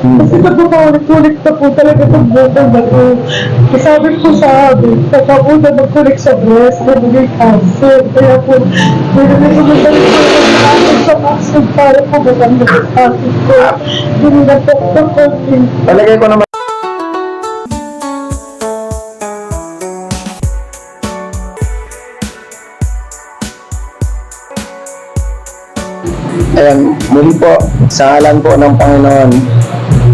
Kasi napapaulit-ulit na po talaga itong bukol na to. Sabi po sa amin, pagkauna mag-connect sa breast, na naging cancer. Kaya po, nilagay ko na talaga po sa vaccine para po maganda sa akin ko. Na po konting Palagay ko naman. Ayan, muli po, sa ngalan po ng Panginoon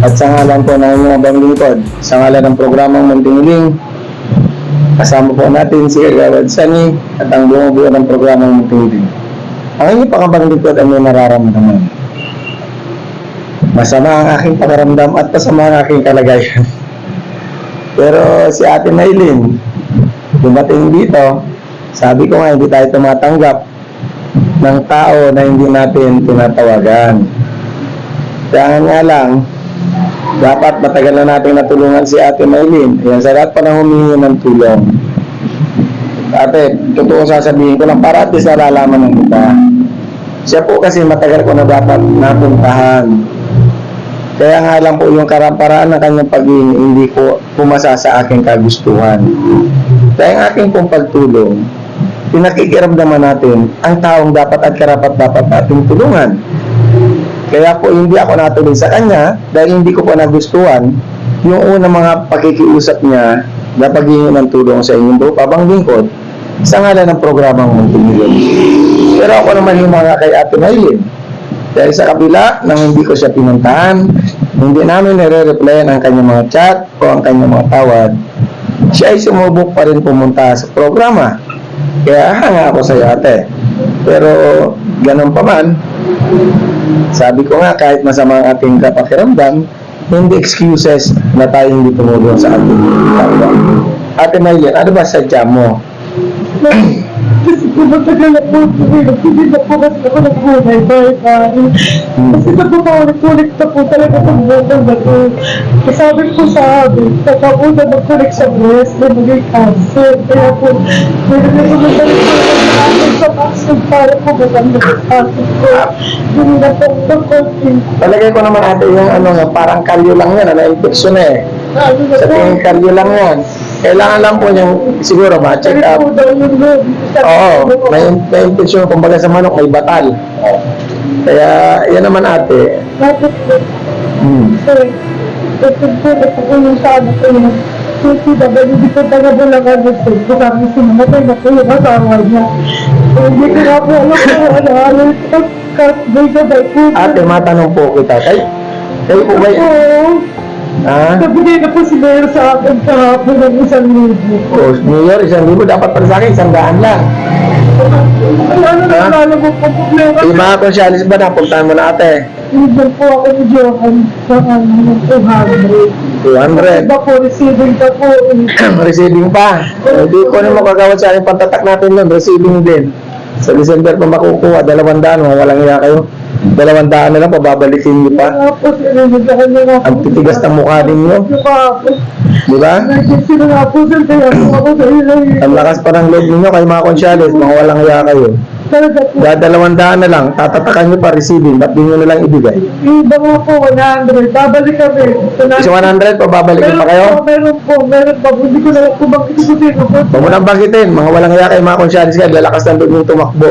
at sa ngalan po ng inyong abang lingkod, sa ngalan ng programang Muntingiling, kasama po natin si Gawad Sani at ang bumubuo ng programang Muntingiling. Ang inyong pangabang lingkod ay may nararamdaman. Masama ang aking pakiramdam at masama ang aking kalagayan. Pero si Ate Maylin, dumating dito, sabi ko nga hindi tayo tumatanggap ng tao na hindi natin tinatawagan. Kaya nga lang, dapat matagal na natin natulungan si Ate Maylin. Ayan, sa lahat pa na humingi ng tulong. Ate, totoo sasabihin ko lang para at least nalalaman ng kita. Siya po kasi matagal ko na dapat napuntahan. Kaya nga lang po yung karamparaan ng kanyang paghingi hindi ko pumasa sa aking kagustuhan. Kaya ang aking pong pagtulong, pinakikiramdaman natin ang taong dapat at karapat dapat ating tulungan. Kaya po hindi ako natuloy sa kanya dahil hindi ko po nagustuhan yung unang mga pakikiusap niya na paghingi ng tulong sa inyong buong pabang lingkod sa ngalan ng programang Muntinilon. Pero ako naman yung mga kay Ate Maylin. Dahil sa kabila nang hindi ko siya pinuntahan, hindi namin nire-replyan ang kanyang mga chat o ang kanyang mga tawad, siya ay sumubok pa rin pumunta sa programa. Kaya hanga ako sa iyo ate. Pero ganun pa man, sabi ko nga kahit masama ang ating kapakiramdam, hindi excuses na tayo hindi tumulong sa ating kapwa. Ate Maylin, ano ba sadya mo? Kasi po matagal na po tumilog, hindi na po kasi ako nagulay dahil kain. Kasi napapaulit-ulit na po talaga itong bukol na to. Sabi po sa amin, pagkauna mag-connect sa breast, na naging cancer. Kaya po, ko na talaga po natin sa vaccine para po maganda sa akin ko. Hindi na po po konting Palagay ko naman ate yung ano parang kalyo lang yan, ano, infection eh. na Sa po. tingin kalyo lang yan. Kailangan lang po niyang siguro ma-check Check up. Oo, may, may infection, kumbaga sa manok, may batal. Kaya, yan naman ate. Tapos po, Hmm. Sir, ito po, ito po yung sabi ko yung CCW, ko taga Bulacan kami sinamatay na po yung asawa niya. Eh, Hindi ko po alam kung ano, ano, ba po. Ate, matanong po kita. Kay, kayo po ba? Ha? Nabigay na po si Mayor sa akin kahapon ng isang libo. O, New Year, isang libo, dapat para sa akin, isang daan lang. Ay, ano na Ha? mo po problema? Yung mga konsyalis ba, napuntahan mo na ate? Bigyan po ako ni Johan sa ano, ng 200. 200. Iba po, receiving ka po. eh. receiving pa. Hindi ko na makagawad sa akin pantatak natin nun, receiving din. Sa December pa makukuha, dalawang daan, walang iya kayo. Dalawang daan na lang, pababalikin niyo pa. Tapos, po. Ang titigas ng mukha ninyo. Di ba? Nag-text sila nga po sir, kaya Ang lakas pa ng loob ninyo kayo mga konsyalis, mga walang iya kayo. Dadalawang daan na lang, tatatakan niyo pa receiving, ba't di nyo na lang ibigay? Iba nga po, 100. Babalik kami. Sa 100, pababalikin pa kayo? Po, meron po, meron po. Hindi ko na lang po makikisutin ko po. Huwag mo nang banggitin, mga walang iya kayo mga konsyalis kayo, lalakas ng loob yung tumakbo.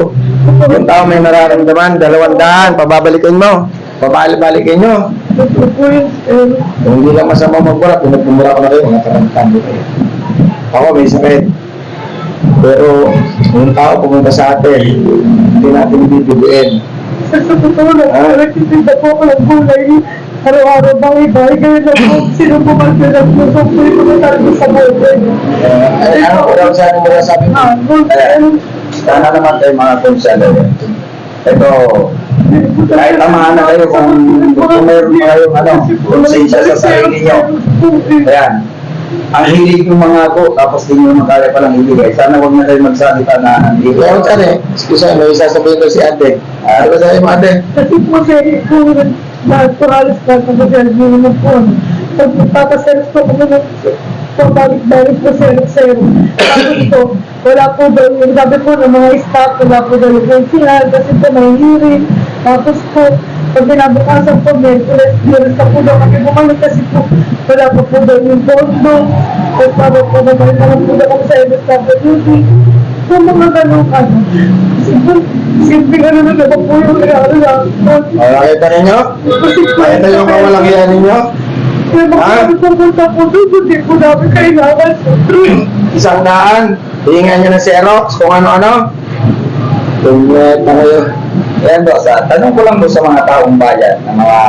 Yung tao may nararamdaman, dalawang daan, pababalikin mo. Pabalik-balikin nyo. Eh, Kung hindi lang masama magmura, pinagmumura ko na kayo, mga karamdaman kayo. Ako may sakit. Pero yung tao pumunta sa atin, hindi natin ibibigyan. Sa totoo lang, Ah. nagtitinda po ako ng gulay. Araw-araw bang iba, kaya lang po, sino po man sila ng gulay ko na talaga sa buhay. Ay, ano ko daw sa mo sabi mo? Ah, gulay. Sana naman tayo mga konsalo. Ito, kahit tamahan na kayo kung, kung meron pa kayong ano, konsensya sa sarili nyo. Ayan. Ang hilig ng mga ako, tapos di nyo makaya palang ibigay. Sana huwag na kayo magsalita na hindi. Kaya huwag ate, excuse me, may sasabihin ko si ate. Ano ba sabi mo ate? Kasi po siya, kung naturalis ka sa social media mo po, pag magpapaselos po kami ng pabalik-balik po zero-zero. Tapos po, wala po daw yung sabi po ng mga staff, wala po daw yung pensihan, kasi po may hearing. Tapos po, pag kinabukasan po, Merkules, Merkules na po daw kami bumalik kasi po, wala pa po daw yung bondo. Tapos para po naman naman po daw sa MSWD. So, mga ganun ano. Simple, simple ano na naman po yung regalo na. O, nakita ninyo? Kasi po, Nakita yung kawalangian ninyo? Kaya mga Ah? kami pupunta po doon, hindi po namin kailangan. Isang daan. Hihingan nyo ng Xerox, kung ano-ano. Tumlet na kayo. Yan boss, ah, tanong ko lang po sa mga taong bayan, ng mga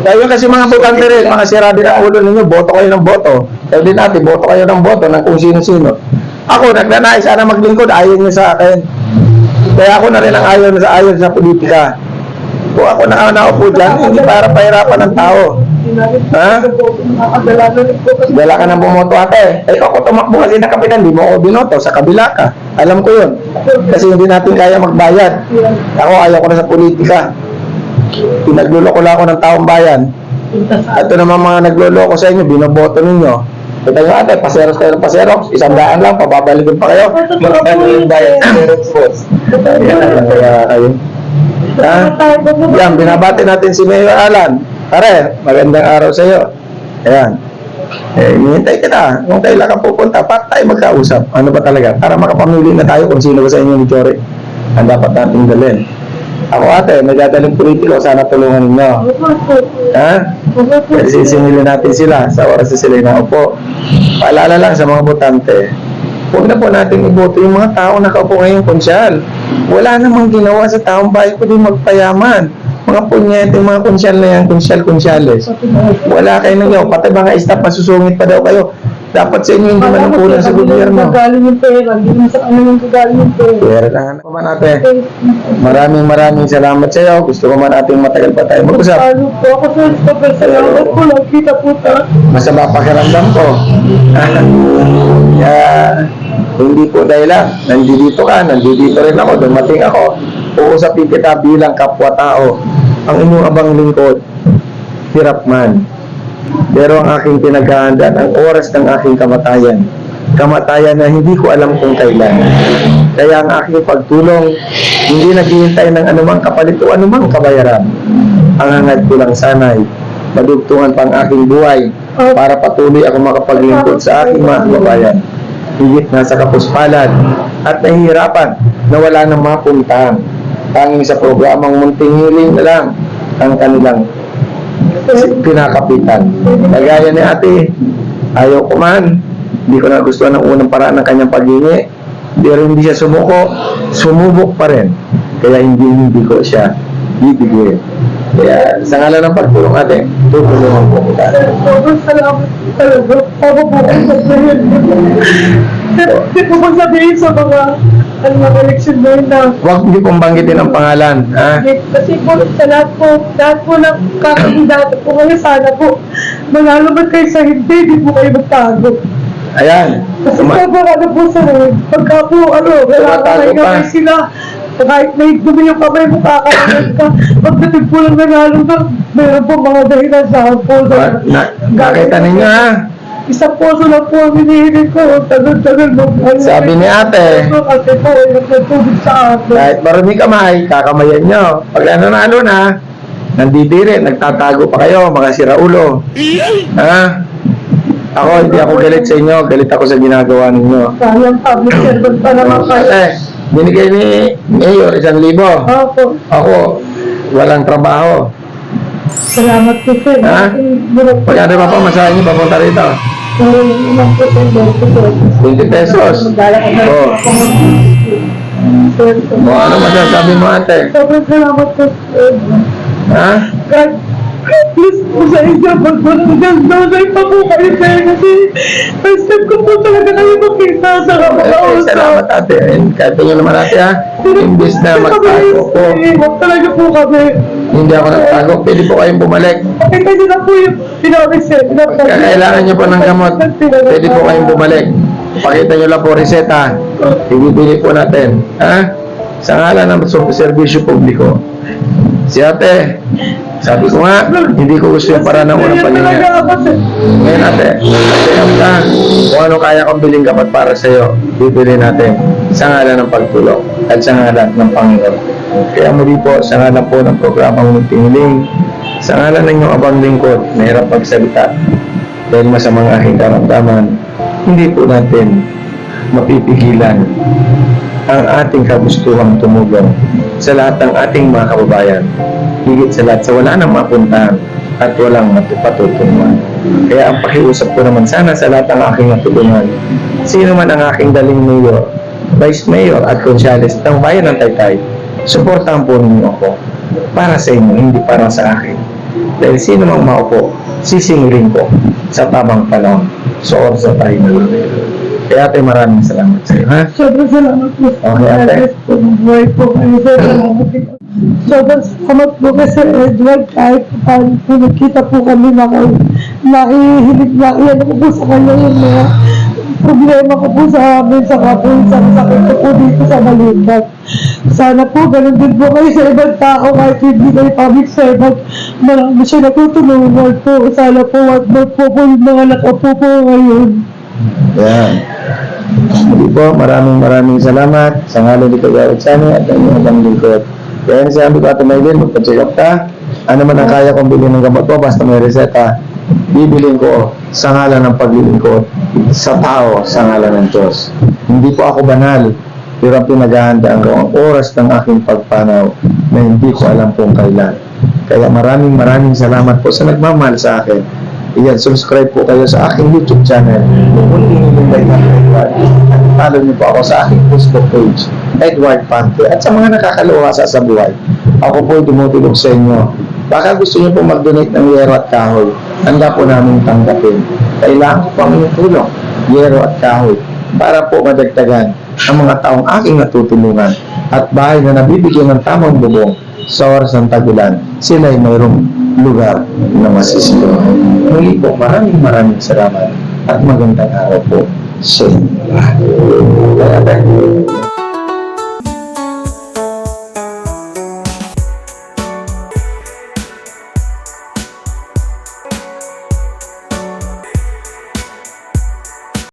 Kayo kasi mga butante rin, mga sira din ang ulo ninyo, boto kayo ng boto. Sabi natin, boto kayo ng boto ng kung sino-sino. Ako, nagnanais sana maglingkod, ayaw niyo sa akin. Kaya ako na rin ang ayaw sa ayaw sa politika. Kung ako nakaupo dyan, hindi para pahirapan ng tao. Ha? Po. Dala ka ng bumoto ate. Eh ako tumakbo kasi na kapitan, di mo ako binoto, sa kabila ka. Alam ko yun. Kasi hindi natin kaya magbayad. Ako ayaw ko na sa politika. Pinagluloko lang ako ng taong bayan. Ito naman mga nagloloko sa inyo, binoboto ninyo. Kita nyo ate, paseros kayo ng paseros. Isang daan lang, pababalikin pa kayo. magkano yung bayad ng Xerox boss. Yan, kaya kayo. Ha? Yan, binabati natin si Mayor Alan. Pare, magandang araw sa iyo. Ayan. Eh, hinihintay kita. Kung kailan ka pupunta, para tayo magkausap. Ano ba talaga? Para makapamili na tayo kung sino ba sa inyo ni Jory. Ang dapat nating dalhin. Ako ate, may dadaling politiko. Sana tulungan ninyo. Ha? Kasi sisingilin natin sila sa oras na sila naupo. Paalala lang sa mga botante, huwag na po natin iboto yung mga tao nakaupo ngayong konsyal. Wala namang ginawa sa taong bayan kundi magpayaman. Mga punyete, mga konsyal na yan, konsyal-konsyales. Wala kayo nang yaw, pati mga staff masusungit pa daw kayo. Dapat sa inyo hindi manungkulan sa gobyerno. Gagaling yung pera, hindi mo sa ano yung gagaling yung pera. Pera lang ano man ate. Maraming maraming salamat sa iyo. Gusto ko man ating matagal pa tayo mag-usap. Ano po ako sa super salamat po, nakita po ta. masama pakiramdam ko. Kaya, hindi po dahilan. Nandito ka, nandito rin ako, dumating ako. Uusapin kita bilang kapwa-tao. Ang inyong abang lingkod, hirap man. Pero ang aking pinaghahandaan, ang oras ng aking kamatayan. Kamatayan na hindi ko alam kung kailan. Kaya ang aking pagtulong, hindi naghihintay ng anumang kapalit o anumang kabayaran. Ang hangad ko lang sana'y madugtungan pa ang aking buhay para patuloy ako makapaglingkod sa aking mga kababayan. Higit na sa kapuspalan at nahihirapan na wala nang mapuntahan. Tanging sa programang munting hiling na lang ang kanilang pinakapitan. Kagaya ni ate, ayaw ko man. Hindi ko nagustuhan ng unang paraan ng kanyang paghingi. Pero hindi siya sumuko, sumubok pa rin. Kaya hindi hindi ko siya bibigyan. Kaya sa ngalan ng pagtulong ate, tutulungan ko kita. Sobrang. Ako po ang sasabihin. Hindi ko ba sabihin sa mga ano mga election na yun na Huwag niyo pong banggitin ang pangalan. Ha? kasi po sa lahat po, lahat po ng kakandidato po kayo sana po manalo man kayo sa hindi, hindi po kayo magtago. Ayan. Kasi Tuma- sobrang ano po sa pagka po ano, wala ka Tumatago kayo pa. kamay sila. Kahit na dumi yung kamay mo, kakalaman ka. Pagdating po lang nanalo na, meron po mga dahilan sa po. na, na, nakita ninyo ha? Isang poso lang po ang hinihiling ko. Tagal-tagal mo. Sabi ni ate. Kasi po, ay nagtutubig sa akin. Kahit marami kamay, kakamayan nyo. Pag nanalo na, nandidiri, nagtatago pa kayo, mga siraulo. Ha? Ako, hindi ako galit sa inyo, galit ako sa ginagawa ninyo. Sayang public servant pa naman kayo. Ate, binigay ni Mayor isang libo. Opo. Ako, walang trabaho. Salamat po sir. Ha? Magkano ba pa masahe niyo papunta rito? Po 20 pesos. Oo. rin ako ng Sir, O ano masasabi mo ate? sobrang salamat po sir. Ha? God, please po sa inyo, magdadagdag pa po kayo sir kasi first time ko po talaga kayo makita sa Eh, kapakausap. salamat ate. Kahit nyo naman ate ha. Imbis na magtago ko, Huwag talaga po kami. hindi ako nagtago, pwede po kayong bumalik. Pakita niyo na po yung pinawag sir. Kailangan nyo po ng gamot, pwede po kayong bumalik. Pakita nyo lang po reseta. Ibibili po natin. Ha? Sa ngalan ng serbisyo publiko. Si ate, sabi ko nga, hindi ko gusto yung para ng unang paninga. Ngayon ate, kaya ka, kung ano kaya kong biling kapat para sa'yo, bibili natin sa ngalan ng pagtulong at sa ngalan ng Panginoon. Kaya muli po, sa ngalan po ng programang Muntingiling, sa ngalan ng inyong abang lingkod na hirap magsalita dahil masamang aking karamdaman, hindi po natin mapipigilan ang ating kagustuhang tumulong sa lahat ng ating mga kababayan. Higit sa lahat sa wala nang mapuntahan at walang matupatutungan. Kaya ang pakiusap ko naman sana sa lahat ng aking natulungan, sino man ang aking daling mayor, vice mayor at konsyales ng bayan ng Taytay, suportahan po ninyo ako para sa inyo, hindi para sa akin. Dahil sino mang maupo, sisingilin ko sa tamang panahon sa oras na tayo na Kaya ate, maraming salamat sa iyo, ha? Sobrang salamat po. Okay, ate. Po, buhay po kayo. Sobrang salamat din. Sobrang salamat po kasi Edward kahit paano po nagkita po kami na kayo. Nakihilig na iyan ko po sa kanya yung mga problema ko po sa amin sa po sa sakit ko po dito sa balikat. Sana po ganun din po kayo sa ibang tao kahit hindi kayo public servant. Marami siya natutulungan po. Sana po mo po po yung mga nakapo po ngayon. Yan. Hindi po, maraming maraming salamat sa ngalan ni Kagawad Sani at ang inyong ibang lingkod. Kaya sinabi ko ate Maylin, magpa-check up ka. Ano man ang kaya kong bilhin ng gamot ko, basta may reseta, bibilin ko sa ngalan ng paglilingkod sa tao, sa ngalan ng Diyos. Hindi po ako banal, pero ang pinaghahandaan ko ang oras ng aking pagpanaw na hindi ko alam kung kailan. Kaya maraming maraming salamat po sa nagmamahal sa akin. Iyan, subscribe po kayo sa aking YouTube channel. Nyo like ng Edward, at follow niyo po ako sa aking Facebook page, Edward Pante. At sa mga nakakaluha sa buhay, ako po tumutulog sa inyo. Baka gusto niyo po mag-donate ng yero at kahoy, handa po namin tanggapin. Kailangan ko po ang inyong tulong, yero at kahoy, para po madagdagan ang mga taong aking natutulungan at bahay na nabibigyan ng tamang bubong sa oras ng tagulan, sila ay mayroong lugar na masisiyo. Muli po, maraming maraming salamat at magandang araw po sa inyo lahat. Bye-bye.